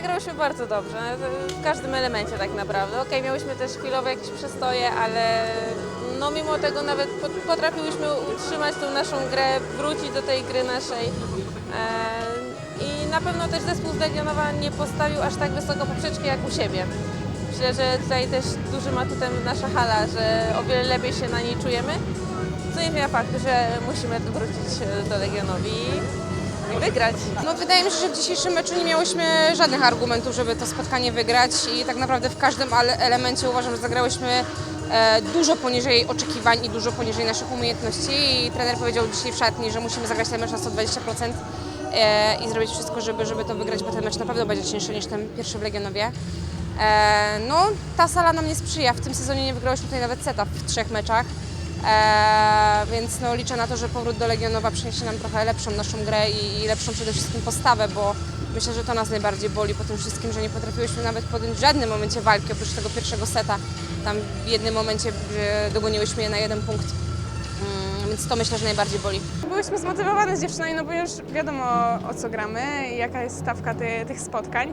Zagrałyśmy bardzo dobrze, w każdym elemencie tak naprawdę. Okej, miałyśmy też chwilowe jakieś przestoje, ale no mimo tego nawet pot- potrafiłyśmy utrzymać tą naszą grę, wrócić do tej gry naszej. E, I na pewno też zespół z Legionowa nie postawił aż tak wysoko poprzeczki jak u siebie. Myślę, że tutaj też dużym atutem nasza hala, że o wiele lepiej się na niej czujemy. Co nie zmienia faktu, że musimy wrócić do Legionowi wygrać. No wydaje mi się, że w dzisiejszym meczu nie miałyśmy żadnych argumentów, żeby to spotkanie wygrać i tak naprawdę w każdym elemencie uważam, że zagrałyśmy e, dużo poniżej oczekiwań i dużo poniżej naszych umiejętności i trener powiedział dzisiaj w szatni, że musimy zagrać ten mecz na 120% e, i zrobić wszystko, żeby, żeby to wygrać, bo ten mecz na pewno będzie cięższy niż ten pierwszy w Legionowie. E, no, ta sala nam nie sprzyja. W tym sezonie nie wygrałyśmy tutaj nawet seta w trzech meczach. E, więc no, liczę na to, że powrót do Legionowa przyniesie nam trochę lepszą naszą grę i, i lepszą przede wszystkim postawę, bo myślę, że to nas najbardziej boli po tym wszystkim, że nie potrafiłyśmy nawet podjąć w żadnym momencie walki oprócz tego pierwszego seta. Tam w jednym momencie e, dogoniłyśmy je na jeden punkt. Mm, więc to myślę, że najbardziej boli. Byłyśmy zmotywowane z dziewczynami, no bo już wiadomo o co gramy i jaka jest stawka ty, tych spotkań.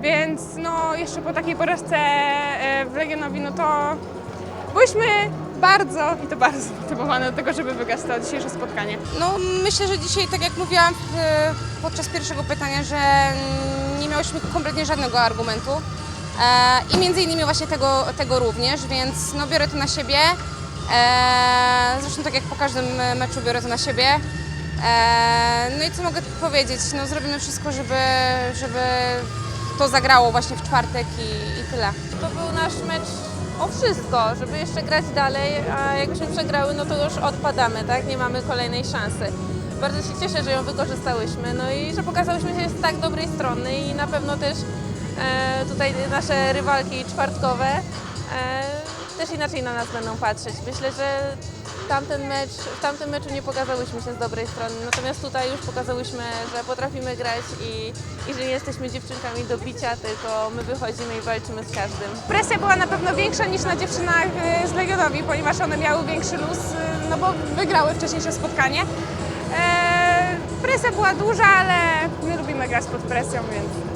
Więc no jeszcze po takiej porażce e, w Legionowi, no to byłyśmy bardzo i to bardzo zmotywowane do tego, żeby wygrać to dzisiejsze spotkanie. No, myślę, że dzisiaj, tak jak mówiłam e, podczas pierwszego pytania, że mm, nie miałyśmy kompletnie żadnego argumentu e, i między innymi właśnie tego, tego również, więc no, biorę to na siebie. E, zresztą tak jak po każdym meczu biorę to na siebie. E, no i co mogę powiedzieć? No, zrobimy wszystko, żeby, żeby to zagrało właśnie w czwartek i, i tyle. To był nasz mecz o wszystko, żeby jeszcze grać dalej, a jakbyśmy przegrały, no to już odpadamy, tak? Nie mamy kolejnej szansy. Bardzo się cieszę, że ją wykorzystałyśmy, no i że pokazałyśmy się z tak dobrej strony i na pewno też e, tutaj nasze rywalki czwartkowe e, też inaczej na nas będą patrzeć. Myślę, że tamten mecz, w tamtym meczu nie pokazałyśmy się z dobrej strony, natomiast tutaj już pokazałyśmy, że potrafimy grać i, i że nie jesteśmy dziewczynkami do bicia, tylko my wychodzimy i walczymy z każdym. Presja była na pewno większa niż na dziewczynach e, z Legionowi, ponieważ one miały większy luz, e, no bo wygrały wcześniejsze spotkanie. E, presja była duża, ale my lubimy grać pod presją, więc